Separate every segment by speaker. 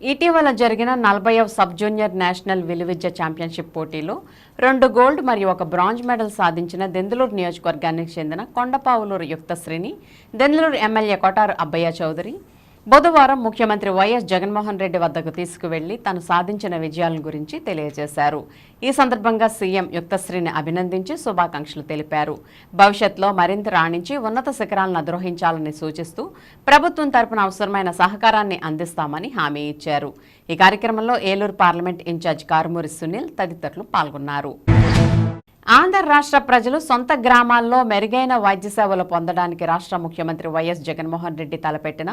Speaker 1: ఇటీవల జరిగిన నలభైవ సబ్ జూనియర్ నేషనల్ విలువిద్య ఛాంపియన్షిప్ పోటీలో రెండు గోల్డ్ మరియు ఒక బ్రాంజ్ మెడల్ సాధించిన దెందులూరు నియోజకవర్గానికి చెందిన కొండపావులూరు యుక్తశ్రీని దెందులూరు ఎమ్మెల్యే కొటారు అబ్బయ్య చౌదరి బుధవారం ముఖ్యమంత్రి వైఎస్ జగన్మోహన్ రెడ్డి వద్దకు తీసుకువెళ్ళి తాను సాధించిన విజయాలను గురించి తెలియజేశారు. ఈ సందర్భంగా సీఎం యుక్తశ్రీని అభినందించి శుభాకాంక్షలు తెలిపారు. భవిష్యత్లో మరింత రాణించి ఉన్నత శిఖరాలను అధిరోహించాలని సూచిస్తూ ప్రభుత్వం తరపున అవసరమైన సహకారాన్ని అందిస్తామని హామీ ఇచ్చారు. ఈ కార్యక్రమంలో Eluru parliament in charge Karumuri Sunil తదితరులు పాల్గొన్నారు. ఆంధ్ర రాష్ట్ర ప్రజలు సొంత గ్రామాల్లో మెరుగైన వైద్య సేవలు పొందడానికి రాష్ట్ర ముఖ్యమంత్రి వైఎస్ జగన్మోహన్ రెడ్డి తలపెట్టిన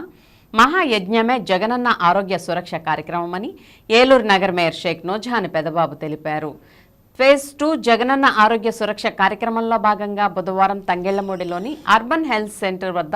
Speaker 1: మహాయజ్ఞమే జగనన్న ఆరోగ్య సురక్ష కార్యక్రమమని ఏలూరు నగర్ మేయర్ షేక్ నోజాన్ పెదబాబు తెలిపారు. ఫేజ్ టూ జగనన్న ఆరోగ్య సురక్ష కార్యక్రమంలో భాగంగా బుధవారం తంగెళ్ళమూడిలోని అర్బన్ హెల్త్ సెంటర్ వద్ద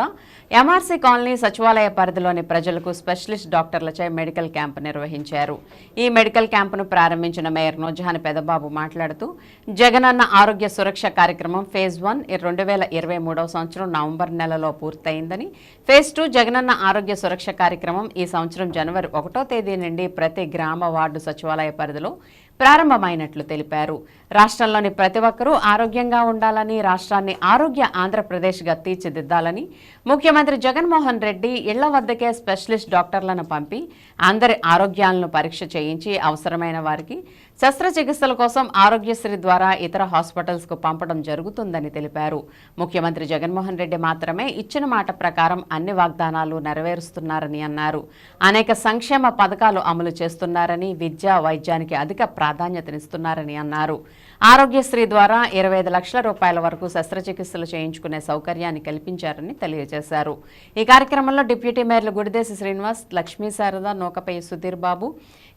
Speaker 1: ఎంఆర్సీ కాలనీ సచివాలయ పరిధిలోని ప్రజలకు స్పెషలిస్ట్ డాక్టర్లచే మెడికల్ క్యాంపు నిర్వహించారు. ఈ మెడికల్ క్యాంపును ప్రారంభించిన మేయర్ నోజాన్ పెదబాబు మాట్లాడుతూ జగనన్న ఆరోగ్య సురక్ష కార్యక్రమం ఫేజ్ వన్ రెండు వేల ఇరవై మూడవ సంవత్సరం నవంబర్ నెలలో పూర్తయిందని ఫేజ్ టూ జగనన్న ఆరోగ్య సురక్ష కార్యక్రమం ఈ సంవత్సరం జనవరి ఒకటో తేదీ నుండి ప్రతి గ్రామ వార్డు సచివాలయ పరిధిలో ప్రారంభమైనట్లు తెలిపారు. రాష్ట్రంలోని ప్రతి ఒక్కరూ ఆరోగ్యంగా ఉండాలని రాష్ట్రాన్ని ఆరోగ్య ఆంధ్రప్రదేశ్గా తీర్చిదిద్దాలని ముఖ్యమంత్రి జగన్మోహన్ రెడ్డి ఇళ్ళ వద్దకే స్పెషలిస్ట్ డాక్టర్లను పంపి అందరి ఆరోగ్యాలను పరీక్ష చేయించి అవసరమైన వారికి శస్త్రచికిత్సల కోసం ఆరోగ్యశ్రీ ద్వారా ఇతర హాస్పిటల్స్కు పంపడం జరుగుతుందని తెలిపారు. ముఖ్యమంత్రి జగన్మోహన్ రెడ్డి మాత్రమే ఇచ్చిన మాట ప్రకారం అన్ని వాగ్దానాలు నెరవేరుస్తున్నారని అన్నారు. అనేక సంక్షేమ పథకాలు అమలు చేస్తున్నారని విద్య వైద్యానికి అధిక ప్రాధాన్యతనిస్తున్నారని అన్నారు. ఆరోగ్యశ్రీ ద్వారా ఇరవై ఐదు లక్షల రూపాయల వరకు శస్త్రచికిత్సలు చేయించుకునే సౌకర్యాన్ని కల్పించారని తెలియజేశారు. ఈ కార్యక్రమంలో డిప్యూటీ మేయర్లు గుడిదేశి శ్రీనివాస్ లక్ష్మీ శారద నూకపై సుధీర్ బాబు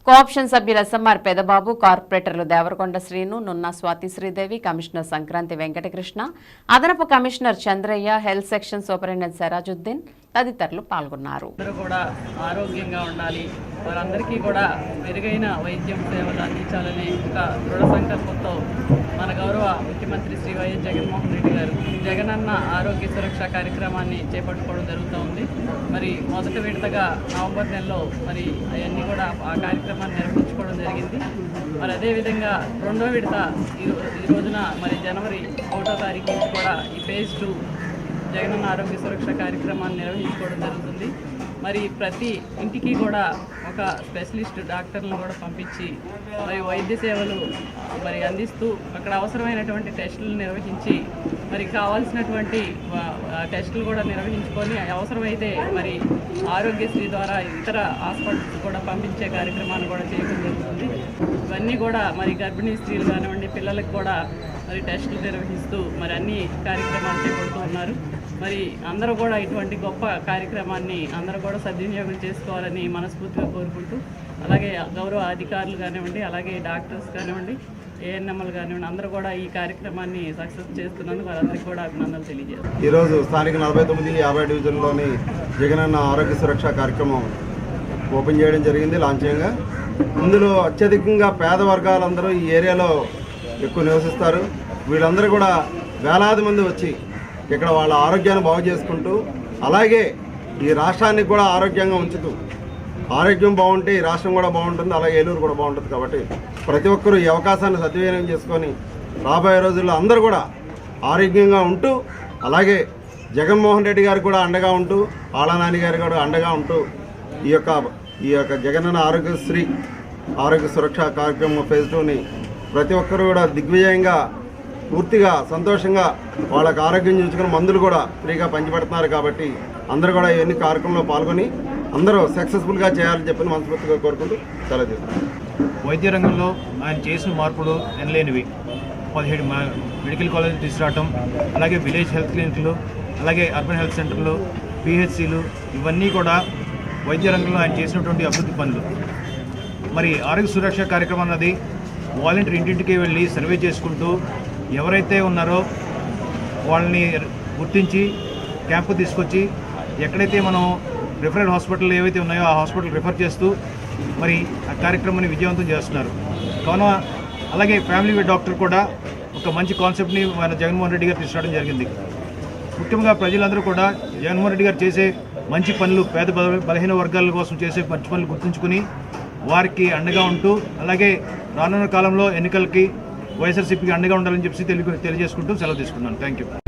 Speaker 1: కోఆప్షన్ సభ్యులు ఎస్ఎంఆర్ పెదబాబు కార్పొరేటర్లు దేవరకొండ శ్రీను నున్న స్వాతి శ్రీదేవి కమిషనర్ సంక్రాంతి వెంకటకృష్ణ అదనపు commissioner Chandraiah health section superintendent Sirajuddin తదితరులు పాల్గొన్నారు.
Speaker 2: కూడా ఆరోగ్యంగా ఉండాలి. వారందరికీ కూడా మెరుగైన వైద్యం సేవలు అందించాలని ఒక దృఢ సంకల్పంతో మన గౌరవ ముఖ్యమంత్రి శ్రీ వైఎస్ జగన్మోహన్ రెడ్డి గారు జగనన్న ఆరోగ్య సురక్ష కార్యక్రమాన్ని చేపట్టుకోవడం జరుగుతూ ఉంది. మరి మొదటి విడతగా నవంబర్ నెలలో మరి అవన్నీ కూడా ఆ కార్యక్రమాన్ని నిర్వహించుకోవడం జరిగింది. మరి అదేవిధంగా రెండో విడత ఈ ఈ రోజున మరి జనవరి ఒకటో తారీఖు నుంచి కూడా ఈ ఫేజ్ టూ జగనన్న ఆరోగ్య సురక్ష కార్యక్రమాన్ని నిర్వహించుకోవడం జరుగుతుంది. మరి ప్రతి ఇంటికి కూడా ఒక స్పెషలిస్ట్ డాక్టర్లను కూడా పంపించి మరి వైద్య సేవలు మరి అందిస్తూ అక్కడ అవసరమైనటువంటి టెస్టులు నిర్వహించి మరి కావాల్సినటువంటి టెస్టులు కూడా నిర్వహించుకొని అవసరమైతే మరి ఆరోగ్యశ్రీ ద్వారా ఇతర హాస్పిటల్స్ కూడా పంపించే కార్యక్రమాన్ని కూడా చేయడం జరుగుతుంది. ఇవన్నీ కూడా మరి గర్భిణీ స్త్రీలు కానివ్వండి పిల్లలకు కూడా మరి టెస్టులు నిర్వహిస్తూ మరి అన్ని కార్యక్రమాలు చేపడుతూ ఉన్నారు. మరి అందరూ కూడా ఇటువంటి గొప్ప కార్యక్రమాన్ని అందరూ కూడా సద్వినియోగం చేసుకోవాలని మనస్ఫూర్తిగా కోరుకుంటూ అలాగే గౌరవ అధికారులు కానివ్వండి అలాగే డాక్టర్స్ కానివ్వండి ఏఎన్ఎంఎల్ కానివ్వండి అందరూ కూడా ఈ కార్యక్రమాన్ని సక్సెస్ చేస్తున్నందుకు వారందరికీ కూడా అభినందనలు తెలియజేస్తారు
Speaker 3: ఈరోజు స్థానిక నలభై తొమ్మిది యాభై డివిజన్లోని జగనన్న ఆరోగ్య సురక్ష కార్యక్రమం ఓపెన్ చేయడం జరిగింది లాంఛనంగా. ఇందులో అత్యధికంగా పేద వర్గాలందరూ ఈ ఏరియాలో ఎక్కువ నివసిస్తారు. వీళ్ళందరూ కూడా వేలాది మంది వచ్చి ఇక్కడ వాళ్ళ ఆరోగ్యాన్ని బాగు చేసుకుంటూ అలాగే ఈ రాష్ట్రాన్ని కూడా ఆరోగ్యంగా ఉంచుతూ ఆరోగ్యం బాగుంటే ఈ రాష్ట్రం కూడా బాగుంటుంది అలాగే ఏలూరు కూడా బాగుంటుంది కాబట్టి ప్రతి ఒక్కరూ ఈ అవకాశాన్ని సద్వినియోగం చేసుకొని రాబోయే రోజుల్లో అందరూ కూడా ఆరోగ్యంగా ఉంటూ అలాగే జగన్మోహన్ రెడ్డి గారికి కూడా అండగా ఉంటూ ఆళ్ళనాని గారి కూడా అండగా ఉంటూ ఈ యొక్క ఈ యొక్క జగనన్న ఆరోగ్యశ్రీ ఆరోగ్య సురక్ష కార్యక్రమం ఫేజ్ టూని ప్రతి ఒక్కరూ కూడా దిగ్విజయంగా పూర్తిగా సంతోషంగా వాళ్ళకి ఆరోగ్యం చూసుకుని మందులు కూడా ఫ్రీగా పంచిపెడుతున్నారు కాబట్టి అందరూ కూడా ఇవన్నీ కార్యక్రమంలో పాల్గొని అందరూ సక్సెస్ఫుల్గా చేయాలని చెప్పి మనస్ఫూర్తిగా కోరుకుంటూ తెలియజేస్తున్నాను
Speaker 4: వైద్య రంగంలో ఆయన చేసిన మార్పులు ఎనలేనివి. పదిహేడు మెడికల్ కాలేజీలు తీసుకురావటం అలాగే విలేజ్ హెల్త్ క్లినిక్లు అలాగే అర్బన్ హెల్త్ సెంటర్లు పిహెచ్సిలు ఇవన్నీ కూడా వైద్య రంగంలో ఆయన చేసినటువంటి అభివృద్ధి పనులు. మరి ఆరోగ్య సురక్ష కార్యక్రమం అన్నది వాలంటీర్ ఇంటింటికి వెళ్ళి సర్వే చేసుకుంటూ ఎవరైతే ఉన్నారో వాళ్ళని గుర్తించి క్యాంపు తీసుకొచ్చి ఎక్కడైతే మనం రిఫరల్ హాస్పిటల్ ఏవైతే ఉన్నాయో ఆ హాస్పిటల్ రిఫర్ చేస్తూ మరి ఆ కార్యక్రమాన్ని విజయవంతం చేస్తున్నారు. కావున అలాగే ఫ్యామిలీ డాక్టర్ కూడా ఒక మంచి కాన్సెప్ట్ని మన జగన్మోహన్ రెడ్డి గారు తీసుకురావడం జరిగింది. ముఖ్యంగా ప్రజలందరూ కూడా జగన్మోహన్ రెడ్డి గారు చేసే మంచి పనులు పేద బలహీన వర్గాల కోసం చేసే మంచి పనులు గుర్తుంచుకుని వారికి అండగా ఉంటూ అలాగే రానున్న కాలంలో ఎన్నికలకి వైఎస్ఆర్సీపీకి అండగా ఉండాలని చెప్పి తెలియ తెలియజేసుకుంటూ సెలవు తీసుకున్నాను థ్యాంక్ యూ